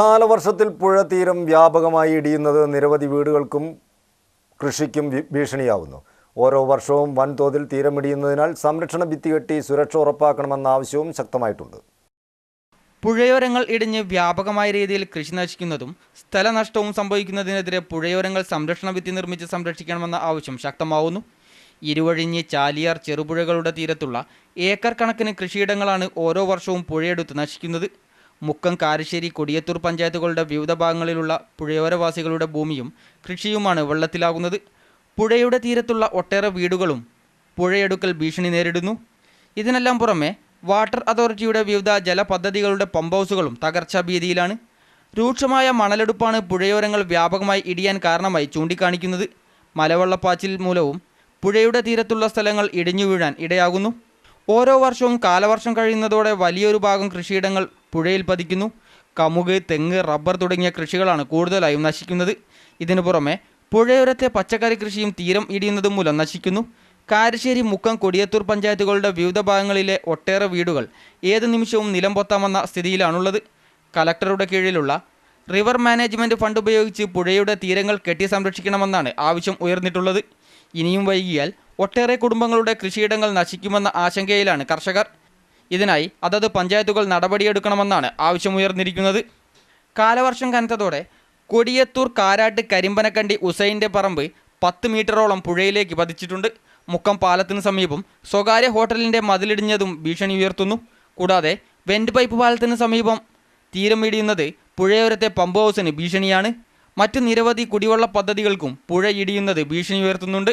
കാലവർഷത്തിൽ പുഴ തീരം വ്യാപകമായി ഇടിയുന്നത് നിരവധി വീടുകൾക്കും കൃഷിക്കും ഭീഷണിയാവുന്നു. ഓരോ വർഷവും വൻതോതിൽ തീരമിടിയുന്നതിനാൽ സംരക്ഷണ ഭിത്തി കെട്ടി സുരക്ഷ ഉറപ്പാക്കണമെന്ന ആവശ്യവും ശക്തമായിട്ടുണ്ട്. പുഴയോരങ്ങൾ ഇടിഞ്ഞ് വ്യാപകമായ രീതിയിൽ കൃഷി നശിക്കുന്നതും സ്ഥലനഷ്ടവും സംഭവിക്കുന്നതിനെതിരെ പുഴയോരങ്ങൾ സംരക്ഷണ ഭിത്തി നിർമ്മിച്ച് സംരക്ഷിക്കണമെന്ന ആവശ്യം ശക്തമാവുന്നു. ഇരുവഴിഞ്ഞ് ചാലിയാർ ചെറുപുഴകളുടെ തീരത്തുള്ള ഏക്കർ കണക്കിന് കൃഷിയിടങ്ങളാണ് ഓരോ വർഷവും പുഴയെടുത്ത് നശിക്കുന്നത്. മുക്കം കാരശ്ശേരി കൊടിയത്തൂർ പഞ്ചായത്തുകളുടെ വിവിധ ഭാഗങ്ങളിലുള്ള പുഴയോരവാസികളുടെ ഭൂമിയും കൃഷിയുമാണ് വെള്ളത്തിലാകുന്നത്. പുഴയുടെ തീരത്തുള്ള ഒട്ടേറെ വീടുകളും പുഴയെടുക്കൽ ഭീഷണി നേരിടുന്നു. ഇതിനെല്ലാം പുറമെ വാട്ടർ അതോറിറ്റിയുടെ വിവിധ ജലപദ്ധതികളുടെ പമ്പ് ഹൗസുകളും തകർച്ചാ ഭീതിയിലാണ് രൂക്ഷമായ മണലെടുപ്പാണ് പുഴയോരങ്ങൾ വ്യാപകമായി ഇടിയാൻ കാരണമായി ചൂണ്ടിക്കാണിക്കുന്നത്. മലവെള്ളപ്പാച്ചിൽ മൂലവും പുഴയുടെ തീരത്തുള്ള സ്ഥലങ്ങൾ ഇടിഞ്ഞു വീഴാൻ ഇടയാകുന്നു. ഓരോ വർഷവും കാലവർഷം കഴിയുന്നതോടെ വലിയൊരു ഭാഗം കൃഷിയിടങ്ങൾ പുഴയിൽ പതിക്കുന്നു. കമുക് തെങ്ങ് റബ്ബർ തുടങ്ങിയ കൃഷികളാണ് കൂടുതലായും നശിക്കുന്നത്. ഇതിനു പുറമെ പുഴയോരത്തെ പച്ചക്കറി കൃഷിയും തീരം ഇടിയുന്നതും മൂലം നശിക്കുന്നു. കാരശ്ശേരി മുക്കം കൊടിയത്തൂർ പഞ്ചായത്തുകളുടെ വിവിധ ഭാഗങ്ങളിലെ ഒട്ടേറെ വീടുകൾ ഏത് നിമിഷവും നിലം പൊത്താമെന്ന സ്ഥിതിയിലാണുള്ളത്. കലക്ടറുടെ കീഴിലുള്ള റിവർ മാനേജ്മെന്റ് ഫണ്ട് ഉപയോഗിച്ച് പുഴയുടെ തീരങ്ങൾ കെട്ടി സംരക്ഷിക്കണമെന്നാണ് ആവശ്യം ഉയർന്നിട്ടുള്ളത്. ഇനിയും വൈകിയാൽ ഒട്ടേറെ കുടുംബങ്ങളുടെ കൃഷിയിടങ്ങൾ നശിക്കുമെന്ന ആശങ്കയിലാണ് കർഷകർ. ഇതിനായി അതത് പഞ്ചായത്തുകൾ നടപടിയെടുക്കണമെന്നാണ് ആവശ്യമുയർന്നിരിക്കുന്നത്. കാലവർഷം കനത്തതോടെ കൊടിയത്തൂർ കാരാട്ട് കരിമ്പനക്കണ്ടി ഉസൈന്റെ പറമ്പ് പത്ത് മീറ്ററോളം പുഴയിലേക്ക് പതിച്ചിട്ടുണ്ട്. മുക്കം പാലത്തിന് സമീപം സ്വകാര്യ ഹോട്ടലിന്റെ മതിലിടിഞ്ഞതും ഭീഷണി ഉയർത്തുന്നു. കൂടാതെ വെൻഡ് പൈപ്പ് പാലത്തിന് സമീപം തീരം ഇടിയുന്നത് പുഴയോരത്തെ പമ്പ് ഹൗസിന് ഭീഷണിയാണ്. മറ്റ് നിരവധി കുടിവെള്ള പദ്ധതികൾക്കും പുഴ ഇടിയുന്നത് ഭീഷണി ഉയർത്തുന്നുണ്ട്.